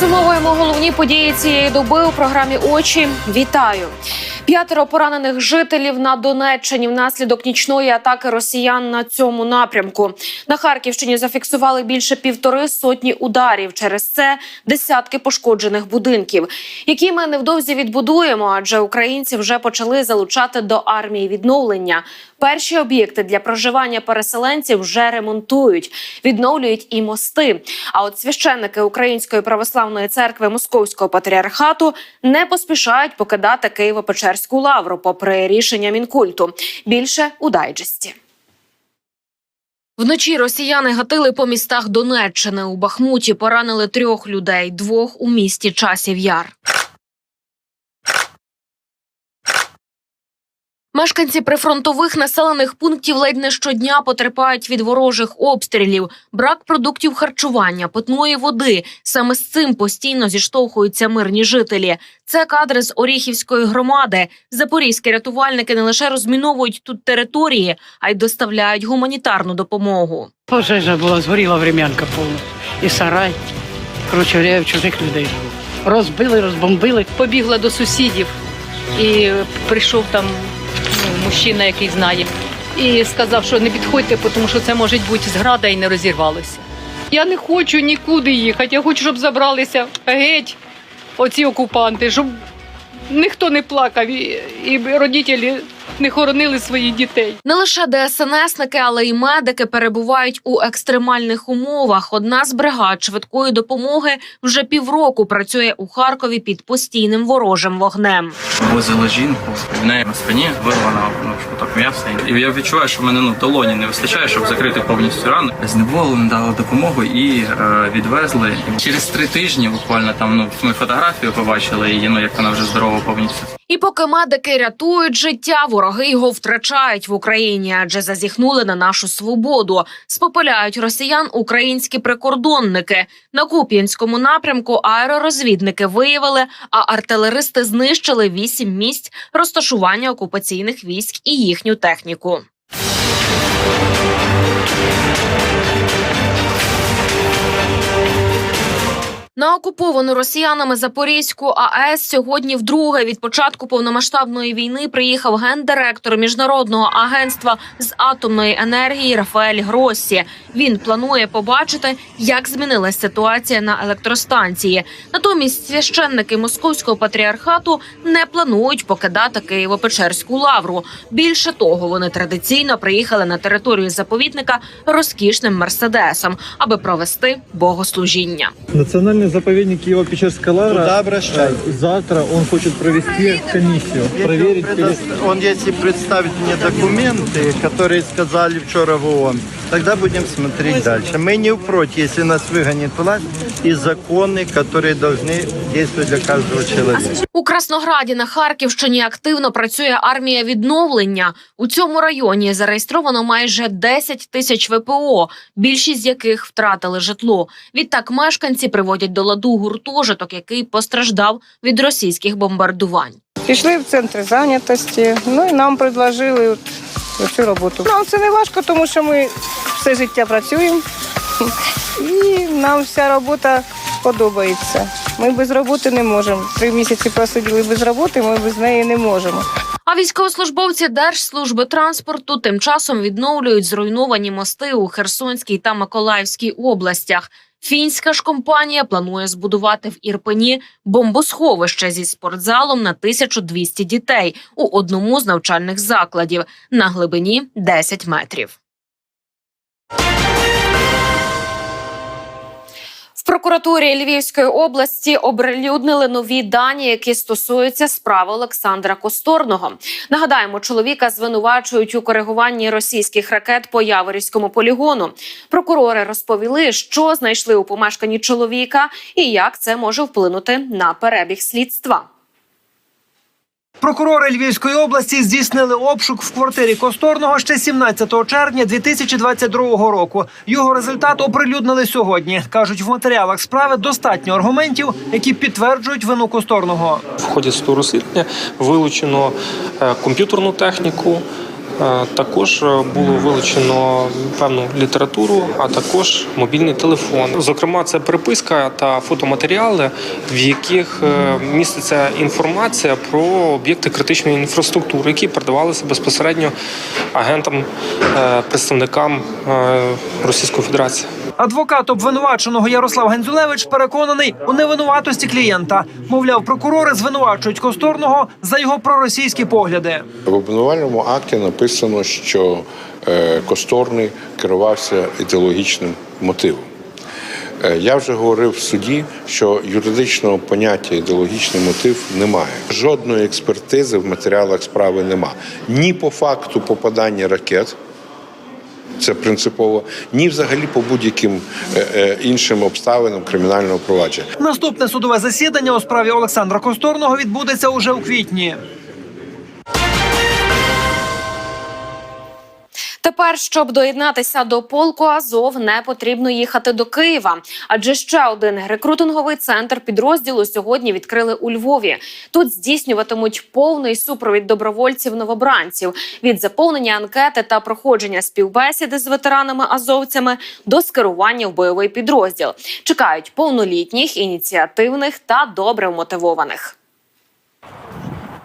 Підсумовуємо головні події цієї доби у програмі Очі. Вітаю! П'ятеро поранених жителів на Донеччині внаслідок нічної атаки росіян на цьому напрямку. На Харківщині зафіксували більше півтори сотні ударів. Через це десятки пошкоджених будинків, які ми невдовзі відбудуємо, адже українці вже почали залучати до армії відновлення. Перші об'єкти для проживання переселенців вже ремонтують, відновлюють і мости. А от священники Української православної церкви Московського патріархату не поспішають покидати Києво-Печерську лавру, попри рішення мінкульту. Більше у дайджесті. Вночі росіяни гатили по містах Донеччини. У Бахмуті поранили трьох людей, двох у місті Часів Яр. Мешканці прифронтових населених пунктів ледь не щодня потерпають від ворожих обстрілів, брак продуктів харчування, питної води. Саме з цим постійно зіштовхуються мирні жителі. Це кадри з Оріхівської громади. Запорізькі рятувальники не лише розміновують тут території, а й доставляють гуманітарну допомогу. Пожежа була, згоріла врем'янка повна. І сарай. Коротше, в чужих людей. Розбили, розбомбили. побігла до сусідів і прийшов там мужчина, який знає, і сказав, що не підходьте, тому що це може бути зграда і не розірвалося. Я не хочу нікуди їхати. Я хочу, щоб забралися геть оці окупанти, щоб ніхто не плакав і, і родителі не хоронили своїх дітей. Не лише ДСНСники, але й медики перебувають у екстремальних умовах. Одна з бригад швидкої допомоги вже півроку працює у Харкові під постійним ворожим вогнем. Возила жінку, в неї на спині вирвана ну, шматок м'яса. І я відчуваю, що в мене ну долоні не вистачає, щоб закрити повністю рану. Знеболили, дали допомогу і е, відвезли. Через три тижні, буквально там ну ми фотографію побачили її. Ну як вона вже здорова повністю. І поки медики рятують життя, вороги його втрачають в Україні, адже зазіхнули на нашу свободу. Спопиляють росіян українські прикордонники. На Куп'янському напрямку аеророзвідники виявили, а артилеристи знищили вісім місць розташування окупаційних військ і їхню техніку. На окуповану росіянами Запорізьку АЕС сьогодні вдруге від початку повномасштабної війни приїхав гендиректор міжнародного агентства з атомної енергії Рафаель Гроссі. Він планує побачити, як змінилась ситуація на електростанції. Натомість священники московського патріархату не планують покидати Києво-Печерську лавру. Більше того, вони традиційно приїхали на територію заповідника розкішним мерседесом, аби провести богослужіння. Национальный заповедник Киево-Печерская лавра. Туда обращайтесь. э, Завтра он хочет провести комиссию, проверить. пере- Он, если представит мне документы, которые сказали вчера в ООН, тогда будем смотреть дальше. Мы не против, если нас выгонит власть и законы, которые должны действовать для каждого человека. У Краснограді на Харківщині активно працює армія відновлення. У цьому районі зареєстровано майже 10 тисяч ВПО, більшість з яких втратили житло. Відтак мешканці приводять до ладу гуртожиток, який постраждав від російських бомбардувань. Пішли в центр зайнятості, ну і нам предложили цю роботу. Нам це не важко, тому що ми все життя працюємо, і нам вся робота подобається. Ми без роботи не можемо. Три місяці просиділи без роботи, ми без неї не можемо. А військовослужбовці Держслужби транспорту тим часом відновлюють зруйновані мости у Херсонській та Миколаївській областях. Фінська ж компанія планує збудувати в Ірпені бомбосховище зі спортзалом на 1200 дітей у одному з навчальних закладів на глибині 10 метрів. Прокуратурі Львівської області оприлюднили нові дані, які стосуються справи Олександра Косторного. Нагадаємо, чоловіка звинувачують у коригуванні російських ракет по Яворівському полігону. Прокурори розповіли, що знайшли у помешканні чоловіка і як це може вплинути на перебіг слідства. Прокурори Львівської області здійснили обшук в квартирі Косторного ще 17 червня 2022 року. Його результат оприлюднили сьогодні. кажуть, в матеріалах справи достатньо аргументів, які підтверджують вину Косторного. В ході розслідування вилучено е, комп'ютерну техніку, Також е, було вилучено певну літературу, а також мобільний телефон. Зокрема, це приписка та фотоматеріали, в яких е, міститься інформація про об'єкти критичної інфраструктури, які передавалися безпосередньо агентам, е, представникам е, Російської Федерації. Адвокат обвинуваченого Ярослав Гензулевич переконаний у невинуватості клієнта. Мовляв, прокурори звинувачують Косторного за його проросійські погляди. В обвинувальному акті написано, що е, Косторний керувався ідеологічним мотивом. Е, Я вже говорив в суді, що юридичного поняття ідеологічний мотив немає. Жодної експертизи в матеріалах справи нема. Ні по факту попадання ракет. Це принципово, ні взагалі по будь-яким е, е, іншим обставинам кримінального провадження. Наступне судове засідання у справі Олександра Косторного відбудеться уже у квітні. Тепер, щоб доєднатися до полку Азов, не потрібно їхати до Києва, адже ще один рекрутинговий центр підрозділу сьогодні відкрили у Львові. Тут здійснюватимуть повний супровід добровольців-новобранців від заповнення анкети та проходження співбесіди з ветеранами-азовцями до скерування в бойовий підрозділ. Чекають повнолітніх, ініціативних та добре вмотивованих.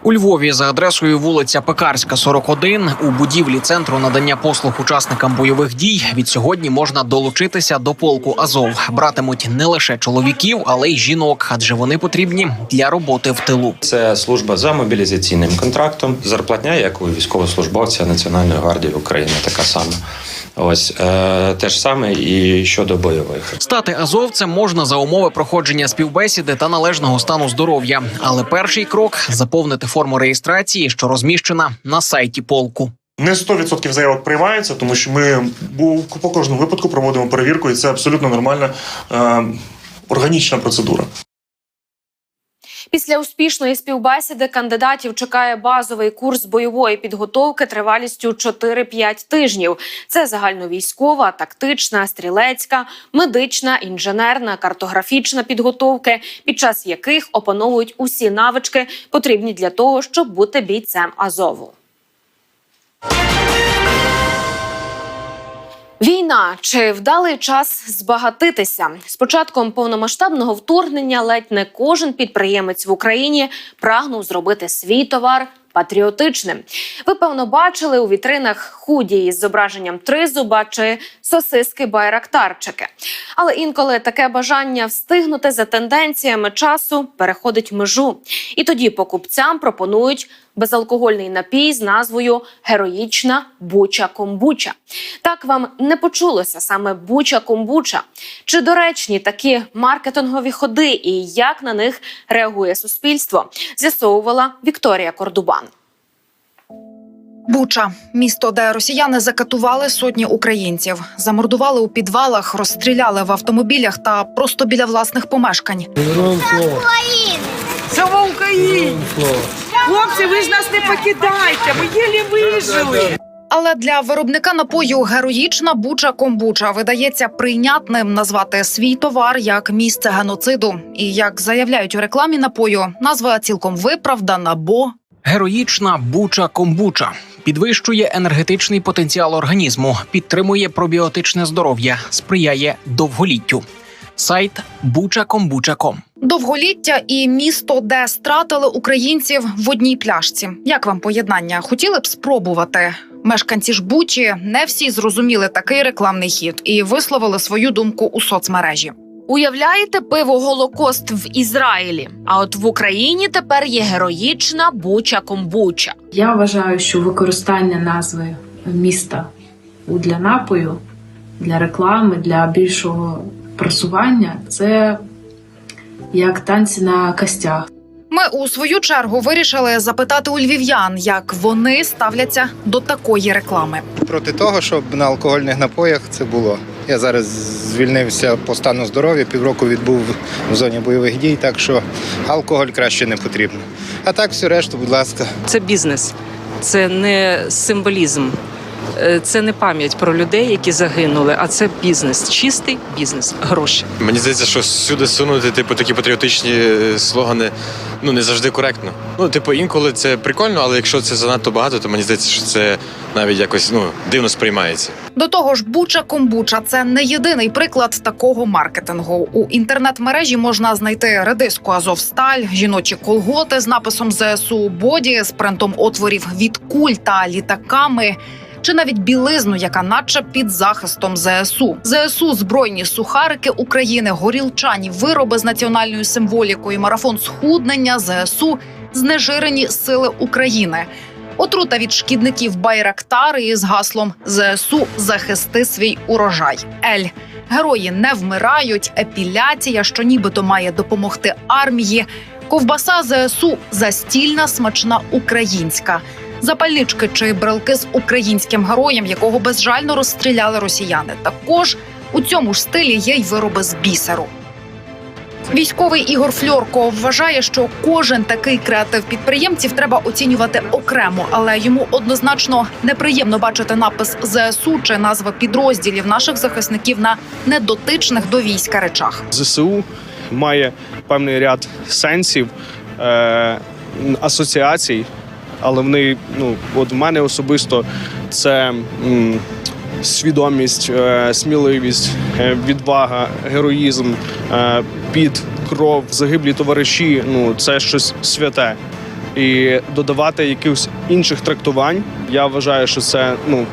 У Львові за адресою вулиця Пекарська, 41, у будівлі центру надання послуг учасникам бойових дій від сьогодні можна долучитися до полку Азов. Братимуть не лише чоловіків, але й жінок, адже вони потрібні для роботи в тилу. Це служба за мобілізаційним контрактом. Зарплатня, як у військовослужбовця Національної гвардії України, така сама. Ось е, те ж саме і щодо бойових. Стати азовцем можна за умови проходження співбесіди та належного стану здоров'я. Але перший крок заповнити форму реєстрації, що розміщена на сайті полку. Не 100% заявок приймається, тому що ми бу- по кожному випадку проводимо перевірку, і це абсолютно нормальна е, органічна процедура. Після успішної співбесіди кандидатів чекає базовий курс бойової підготовки тривалістю 4-5 тижнів. Це загальновійськова, тактична, стрілецька, медична, інженерна, картографічна підготовки, під час яких опановують усі навички, потрібні для того, щоб бути бійцем Азову. Війна чи вдалий час збагатитися з початком повномасштабного вторгнення ледь не кожен підприємець в Україні прагнув зробити свій товар патріотичним. Ви певно бачили у вітринах худі із зображенням тризуба чи сосиски байрактарчики. Але інколи таке бажання встигнути за тенденціями часу переходить межу, і тоді покупцям пропонують безалкогольний напій з назвою Героїчна буча комбуча. Так вам не почулося саме буча комбуча. Чи доречні такі маркетингові ходи і як на них реагує суспільство? З'ясовувала Вікторія Кордубан. Буча місто, де росіяни закатували сотні українців, замордували у підвалах, розстріляли в автомобілях та просто біля власних помешкань. Слава Україні! Хлопці, ви ж нас не покидайте, ми єлі вижили. Але для виробника напою героїчна буча комбуча видається прийнятним назвати свій товар як місце геноциду. І як заявляють у рекламі напою, назва цілком виправдана, бо Героїчна буча комбуча підвищує енергетичний потенціал організму, підтримує пробіотичне здоров'я, сприяє довголіттю. Сайт бучакомбуча.ком. довголіття і місто, де стратили українців в одній пляшці. Як вам поєднання? Хотіли б спробувати? Мешканці ж Бучі не всі зрозуміли такий рекламний хід і висловили свою думку у соцмережі. Уявляєте пиво Голокост в Ізраїлі? А от в Україні тепер є героїчна буча комбуча. Я вважаю, що використання назви міста для напою, для реклами, для більшого просування це як танці на костях. Ми у свою чергу вирішили запитати у львів'ян, як вони ставляться до такої реклами. проти того, щоб на алкогольних напоях це було. Я зараз звільнився по стану здоров'я, півроку відбув в зоні бойових дій, так що алкоголь краще не потрібно. А так, все решту, будь ласка. Це бізнес, це не символізм. Е, це не пам'ять про людей, які загинули, а це бізнес, чистий бізнес, гроші. Мені здається, що сюди сунути типу такі патріотичні е, слогани ну не завжди коректно. Ну, типу, інколи це прикольно, але якщо це занадто багато, то мені здається, що це навіть якось ну дивно сприймається. До того ж, буча комбуча це не єдиний приклад такого маркетингу. У інтернет-мережі можна знайти редиску Азовсталь, жіночі колготи з написом ЗСУ, боді з принтом отворів від куль та літаками. Чи навіть білизну, яка наче під захистом ЗСУ. ЗСУ збройні сухарики України, горілчані вироби з національною символікою, марафон схуднення, ЗСУ, знежирені сили України. Отрута від шкідників Байрактари із гаслом ЗСУ захисти свій урожай. Ель герої не вмирають. Епіляція, що нібито має допомогти армії. Ковбаса ЗСУ застільна, смачна українська. Запальнички чи брелки з українським героєм, якого безжально розстріляли росіяни. Також у цьому ж стилі є й вироби з бісеру. Військовий Ігор Фльорко вважає, що кожен такий креатив підприємців треба оцінювати окремо, але йому однозначно неприємно бачити напис ЗСУ чи назви підрозділів наших захисників на недотичних до війська речах. ЗСУ має певний ряд сенсів, е, асоціацій, але вони, ну, от в мене особисто це м, свідомість, е, сміливість, е, відвага, героїзм, е, під кров, загиблі товариші ну, це щось святе. І додавати якихось інших трактувань, я вважаю, що це ну,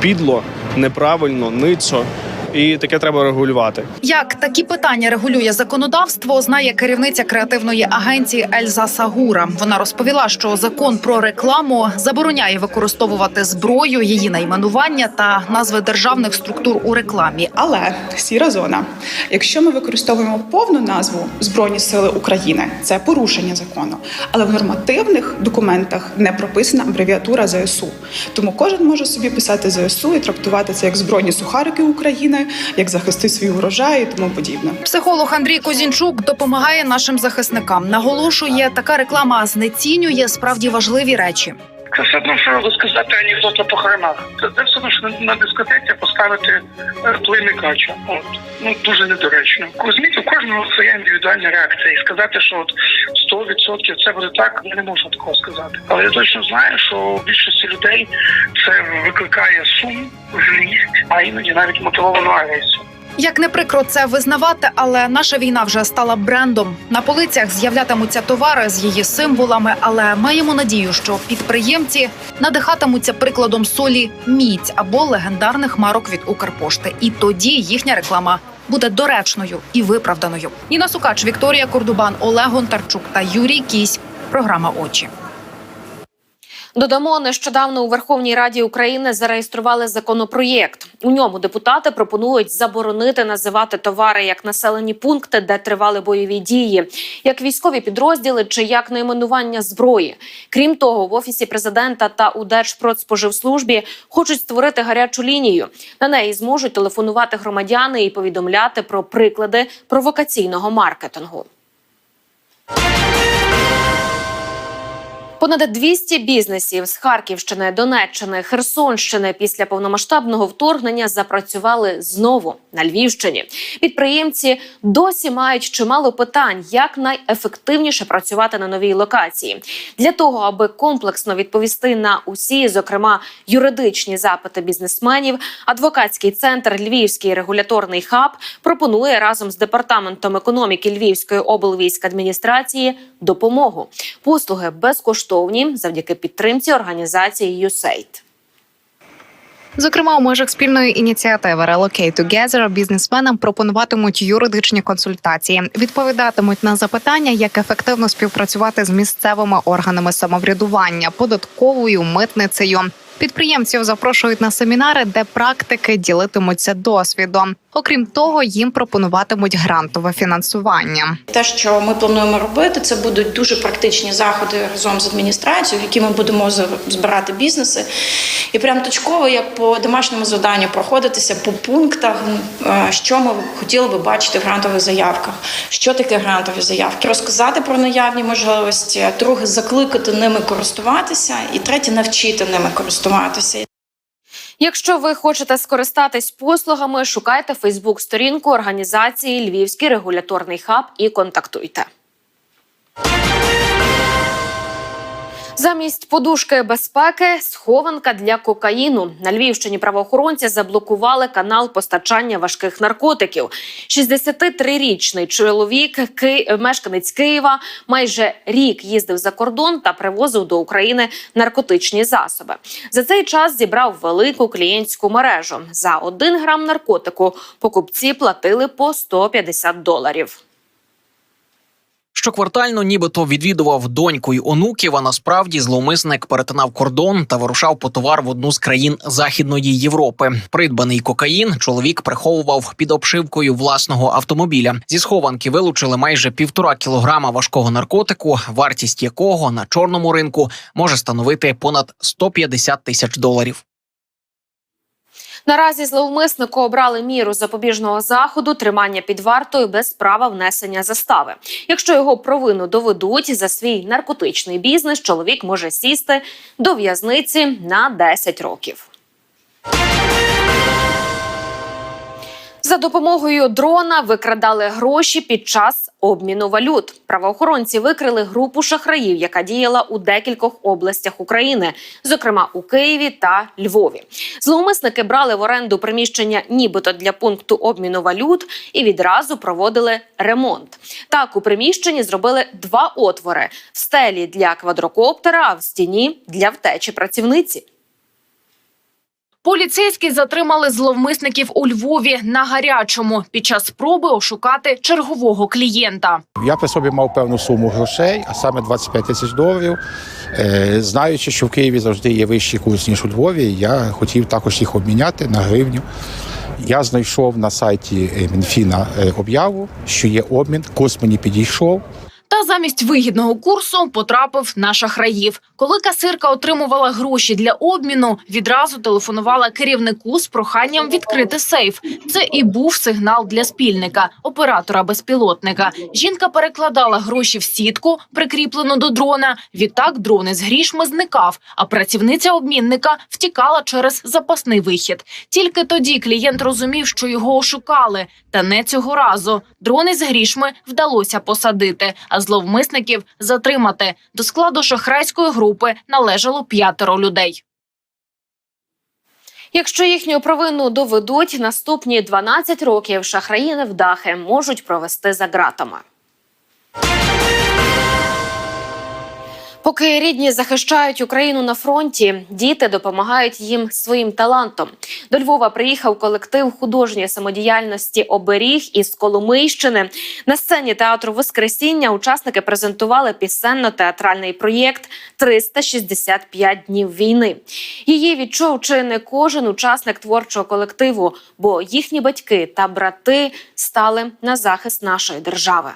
підло, неправильно, ницо, і таке треба регулювати. Як такі питання регулює законодавство, знає керівниця креативної агенції Ельза Сагура. Вона розповіла, що закон про рекламу забороняє використовувати зброю, її найменування та назви державних структур у рекламі. Але сіра зона. Якщо ми використовуємо повну назву Збройні Сили України, це порушення закону. Але в нормативних документах не прописана абревіатура ЗСУ. Тому кожен може собі писати ЗСУ і трактувати це як збройні сухарики України, як захисти свій урожай і тому подібне. Психолог Андрій Козінчук допомагає нашим захисникам. Наголошує, така реклама знецінює справді важливі речі. Це все одно, що розказати анекдот на похоронах. Це, все одно, що на, на дискотеці поставити е, плеймикача. От. Ну, дуже недоречно. Розумієте, у кожного своя індивідуальна реакція. І сказати, що от 100% це буде так, я не можу такого сказати. Але я точно знаю, що у більшості людей це викликає сум, злість, а іноді навіть мотивовану агресію. Як не прикро це визнавати, але наша війна вже стала брендом. На полицях з'являтимуться товари з її символами, але маємо надію, що підприємці надихатимуться прикладом солі міць або легендарних марок від Укрпошти. І тоді їхня реклама буде доречною і виправданою. Ніна Сукач, Вікторія Кордубан, Олег Гонтарчук та Юрій Кісь. Програма очі. Додамо, нещодавно у Верховній Раді України зареєстрували законопроєкт. У ньому депутати пропонують заборонити називати товари як населені пункти, де тривали бойові дії, як військові підрозділи чи як найменування зброї. Крім того, в офісі президента та у Держпродспоживслужбі хочуть створити гарячу лінію. На неї зможуть телефонувати громадяни і повідомляти про приклади провокаційного маркетингу. Понад 200 бізнесів з Харківщини, Донеччини, Херсонщини після повномасштабного вторгнення запрацювали знову на Львівщині. Підприємці досі мають чимало питань, як найефективніше працювати на новій локації. Для того аби комплексно відповісти на усі, зокрема юридичні запити бізнесменів, адвокатський центр Львівський регуляторний хаб пропонує разом з департаментом економіки Львівської облвійськадміністрації допомогу. Послуги безкоштовні завдяки підтримці організації USAID. Зокрема, у межах спільної ініціативи Relocate Together бізнесменам пропонуватимуть юридичні консультації, відповідатимуть на запитання, як ефективно співпрацювати з місцевими органами самоврядування, податковою митницею. Підприємців запрошують на семінари, де практики ділитимуться досвідом. Окрім того, їм пропонуватимуть грантове фінансування. Те, що ми плануємо робити, це будуть дуже практичні заходи разом з адміністрацією, які ми будемо збирати бізнеси, і прям точково, як по домашньому завданню, проходитися по пунктах, е, що ми хотіли би бачити в грантових заявках, що таке грантові заявки, розказати про наявні можливості, друге закликати ними користуватися, і третє навчити ними користуватися. Якщо ви хочете скористатись послугами, шукайте Фейсбук-сторінку організації Львівський регуляторний хаб і контактуйте. Замість подушки безпеки схованка для кокаїну на Львівщині правоохоронці заблокували канал постачання важких наркотиків. 63-річний чоловік, мешканець Києва, майже рік їздив за кордон та привозив до України наркотичні засоби. За цей час зібрав велику клієнтську мережу. За один грам наркотику покупці платили по 150 доларів. Щоквартально нібито відвідував доньку й онуків, а насправді зловмисник перетинав кордон та вирушав по товар в одну з країн Західної Європи. Придбаний кокаїн чоловік приховував під обшивкою власного автомобіля. Зі схованки вилучили майже півтора кілограма важкого наркотику, вартість якого на чорному ринку може становити понад 150 тисяч доларів. Наразі зловмиснику обрали міру запобіжного заходу тримання під вартою без права внесення застави. Якщо його провину доведуть за свій наркотичний бізнес, чоловік може сісти до в'язниці на 10 років. За допомогою дрона викрадали гроші під час обміну валют. Правоохоронці викрили групу шахраїв, яка діяла у декількох областях України, зокрема у Києві та Львові. Зловмисники брали в оренду приміщення, нібито для пункту обміну валют, і відразу проводили ремонт. Так у приміщенні зробили два отвори: в стелі для квадрокоптера, а в стіні для втечі працівниці. Поліцейські затримали зловмисників у Львові на гарячому під час спроби ошукати чергового клієнта. Я при собі мав певну суму грошей, а саме 25 тисяч доларів. Е, Знаючи, що в Києві завжди є вищий курс, ніж у Львові, я хотів також їх обміняти на гривню. Я знайшов на сайті е, Мінфіна е, об'яву, що є обмін, курс мені підійшов. Та замість вигідного курсу потрапив на шахраїв. Коли касирка отримувала гроші для обміну, відразу телефонувала керівнику з проханням відкрити сейф. Це і був сигнал для спільника, оператора безпілотника. Жінка перекладала гроші в сітку, прикріплену до дрона. Відтак дрон із грішми зникав, а працівниця обмінника втікала через запасний вихід. Тільки тоді клієнт розумів, що його ошукали. Та не цього разу. Дрони з грішми вдалося посадити, а зловмисників затримати. До складу шахрайської групи належало п'ятеро людей. Якщо їхню провину доведуть, наступні 12 років шахраї невдахи можуть провести за ґратами. Поки рідні захищають Україну на фронті, діти допомагають їм своїм талантом. До Львова приїхав колектив художньої самодіяльності Оберіг із Коломийщини. На сцені театру Воскресіння учасники презентували пісенно-театральний проєкт «365 днів війни. Її відчув чи не кожен учасник творчого колективу, бо їхні батьки та брати стали на захист нашої держави.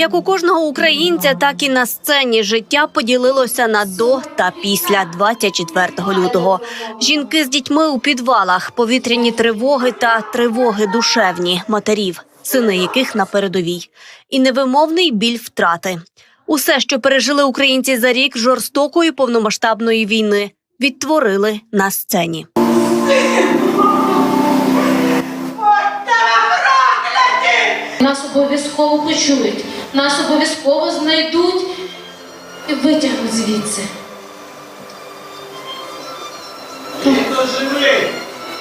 Як у кожного українця, так і на сцені життя поділилося на до та після 24 лютого. Жінки з дітьми у підвалах, повітряні тривоги та тривоги душевні матерів, сини яких на передовій, і невимовний біль втрати. Усе, що пережили українці за рік жорстокої повномасштабної війни, відтворили на сцені. Нас обов'язково почують, нас обов'язково знайдуть і витягнуть звідси.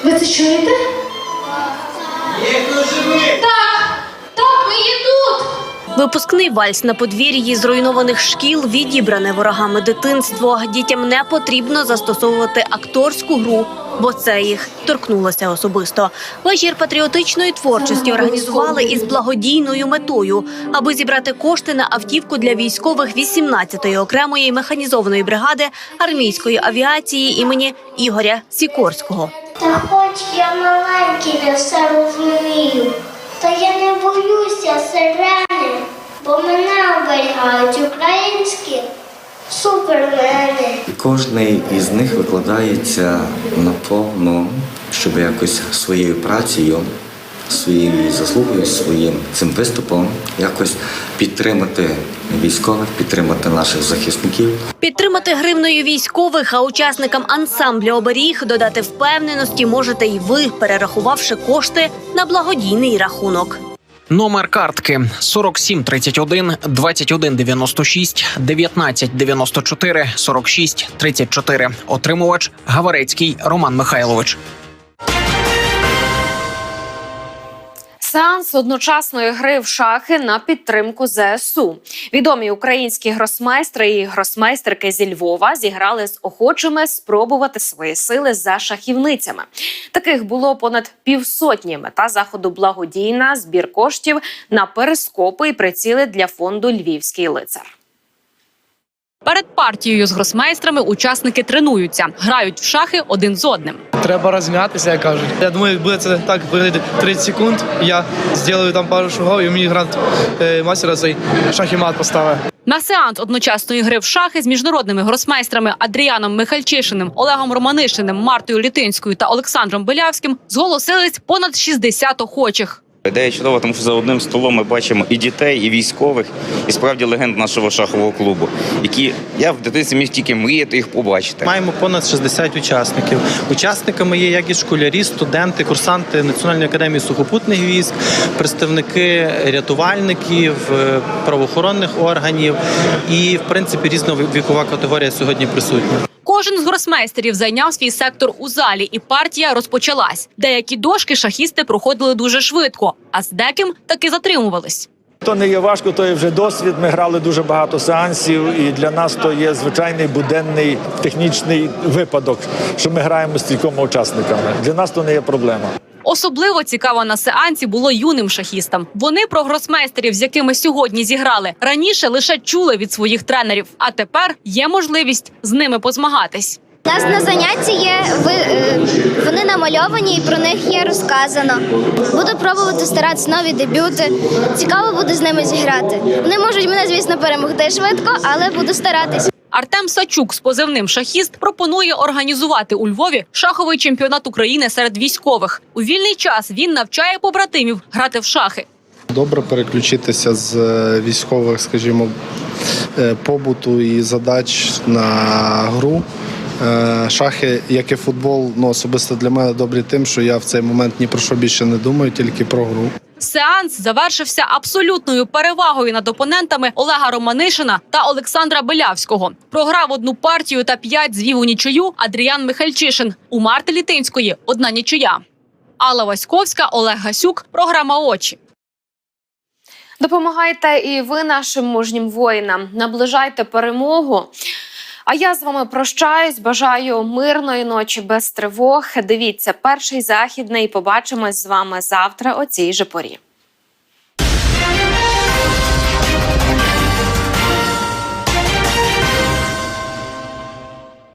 Ви це чуєте? Так, так, ми є тут. Випускний вальс на подвір'ї зруйнованих шкіл відібране ворогами дитинство. Дітям не потрібно застосовувати акторську гру, бо це їх торкнулося особисто. Вечір патріотичної творчості організували із благодійною метою, аби зібрати кошти на автівку для військових 18-ї окремої механізованої бригади армійської авіації імені Ігоря Сікорського. Та хоч я маленький, не все розумію. Та я не боюся бо мене українські супермени. Кожний із них викладається наповно, щоб якось своєю працею своєю заслугою, своїм цим виступом якось підтримати військових, підтримати наших захисників. Підтримати гривною військових, а учасникам ансамблю оберіг додати впевненості можете й ви, перерахувавши кошти на благодійний рахунок. Номер картки 47 31 21 96 19 94 46 34. Отримувач Гаварецький Роман Михайлович. Сеанс одночасної гри в шахи на підтримку ЗСУ. Відомі українські гросмейстри і гросмейстерки зі Львова зіграли з охочими спробувати свої сили за шахівницями. Таких було понад півсотні. Мета заходу благодійна збір коштів на перископи і приціли для фонду Львівський лицар. Перед партією з гросмейстрами учасники тренуються, грають в шахи один з одним. Треба розм'ятися, як кажуть. Я думаю, як буде це так виглядати 30 секунд. Я зроблю там пару шагів, і мені грант е, мастера цей шах і мат поставить. На сеанс одночасної гри в шахи з міжнародними гросмейстрами Адріаном Михальчишиним, Олегом Романишиним, Мартою Літинською та Олександром Белявським зголосились понад 60 охочих. Ідея чудова, тому що за одним столом ми бачимо і дітей, і військових, і справді легенд нашого шахового клубу, які я в дитинстві міг тільки мріяти їх побачити. Маємо понад 60 учасників. Учасниками є як і школярі, студенти, курсанти Національної академії сухопутних військ, представники рятувальників, е, правоохоронних органів і, в принципі, різна вікова категорія сьогодні присутня. Кожен з гросмейстерів зайняв свій сектор у залі, і партія розпочалась. Деякі дошки шахісти проходили дуже швидко, а з деким таки затримувались. То не є важко, то є вже досвід. Ми грали дуже багато сеансів, і для нас то є звичайний буденний технічний випадок, що ми граємо з кількома учасниками. Для нас то не є проблема. Особливо цікаво на сеансі було юним шахістам. Вони про гросмейстерів, з якими сьогодні зіграли, раніше лише чули від своїх тренерів, а тепер є можливість з ними позмагатись. У нас на занятті є е, вони намальовані і про них є розказано. Буду пробувати старатися нові дебюти. Цікаво буде з ними зіграти. Вони можуть мене, звісно, перемогти швидко, але буду старатись. Артем Сачук з позивним шахіст пропонує організувати у Львові шаховий чемпіонат України серед військових. У вільний час він навчає побратимів грати в шахи. Добре переключитися з е, військових, скажімо, е, побуту і задач на гру. Е, Шахи, як і футбол, ну особисто для мене добрі тим, що я в цей момент ні про що більше не думаю, тільки про гру. Сеанс завершився абсолютною перевагою над опонентами Олега Романишина та Олександра Белявського. Програв одну партію та п'ять звів у нічию Адріян Михальчишин. У Марти Літинської одна нічия. Алла Васьковська, Олег Гасюк. Програма очі. Допомагайте і ви нашим мужнім воїнам. Наближайте перемогу. А я з вами прощаюсь. Бажаю мирної ночі без тривог. Дивіться перший західний. Побачимось з вами завтра о цій же порі.